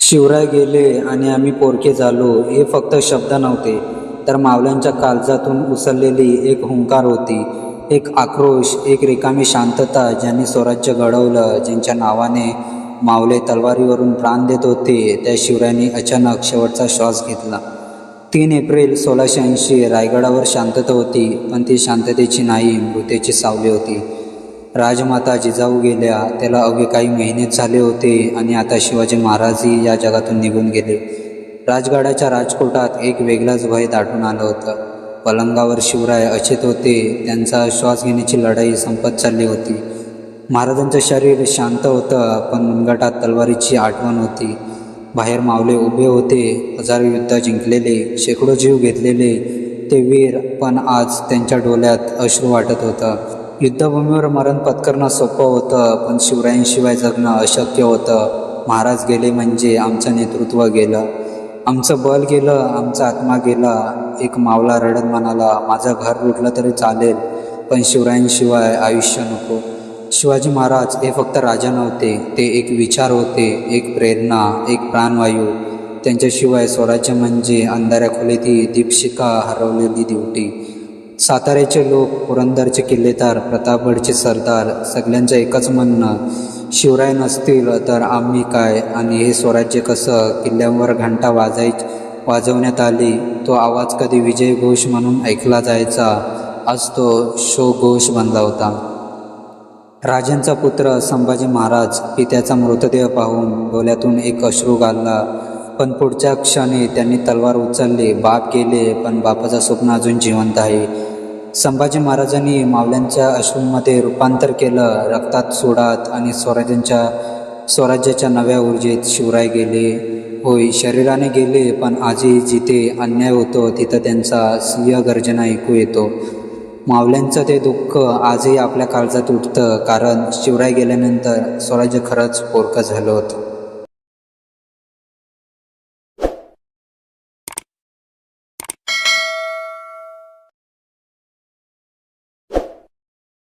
शिवराय गेले आणि आम्ही पोरके झालो हे फक्त शब्द नव्हते तर मावल्यांच्या काळजातून उसरलेली एक हुंकार होती एक आक्रोश एक रिकामी शांतता ज्यांनी स्वराज्य घडवलं ज्यांच्या नावाने मावले तलवारीवरून प्राण देत होते त्या शिवरायांनी अचानक शेवटचा श्वास घेतला. तीन एप्रिल सोळाशे ऐंशी रायगडावर शांतता होती पण ती शांततेची नाही मृतेची सावली होती. राजमाता जिजाऊ गेल्या. त्याला अवघे काही महिनेच झाले होते आणि आता शिवाजी महाराजही या जगातून निघून गेले. राजगडाच्या राजकोटात एक वेगळाच भय दाटून आलं होतं. पलंगावर शिवराय अचेत होते. त्यांचा श्वास घेण्याची लढाई संपत चालली होती. महाराजांचं शरीर शांत होतं पण मुनगटात तलवारीची आठवण होती. बाहेर मावले उभे होते. हजारो युद्ध जिंकलेले शेकडो जीव घेतलेले. ते वीर पण आज त्यांच्या डोल्यात अश्रू वाटत होतं. युद्धभूमीवर मरण पत्करणं सोपं होतं पण शिवरायांशिवाय जगणं अशक्य होतं. महाराज गेले म्हणजे आमचं नेतृत्व गेलं. आमचं बल गेलं आमचा आत्मा गेला. एक मावला रडत म्हणाला माझं घर लुटलं तरी चालेल पण शिवरायांशिवाय आयुष्य नको. शिवाजी महाराज हे फक्त राजा नव्हते ते एक विचार होते एक प्रेरणा एक प्राणवायू. त्यांच्याशिवाय स्वराज्य म्हणजे अंधाऱ्या खोलीती दीपशिका हरवलेली दिवटी साताऱ्याचे लोक पुरंदरचे किल्लेदार प्रतापगडचे सरदार सगळ्यांचं एकच म्हणणं शिवराय नसतील तर आम्ही काय? आणि हे स्वराज्य कसं? किल्ल्यांवर घंटा वाजाय वाजवण्यात आली तो आवाज कधी विजय घोष म्हणून ऐकला जायचा? आज तो शो घोष बनला होता. राजांचा पुत्र संभाजी महाराज पित्याचा मृतदेह पाहून डोल्यातून एक अश्रू घालला पण पुढच्या क्षणी त्यांनी तलवार उचलली बाप गेले पण बापाचं स्वप्न अजून जिवंत आहे. संभाजी महाराजांनी मावल्यांच्या अश्रूंमध्ये रूपांतर केलं रक्तात सोडात आणि स्वराज्यांच्या स्वराज्याच्या नव्या ऊर्जेत शिवराय गेले. होय शरीराने गेले पण आजही जिथे अन्याय होतो तिथं त्यांचा सिंह गर्जना ऐकू येतो. मावल्यांचं ते दुःख आजही आपल्या काळजात उठतं कारण शिवराय गेल्यानंतर स्वराज्य खरंच पोरकं झालं होतं.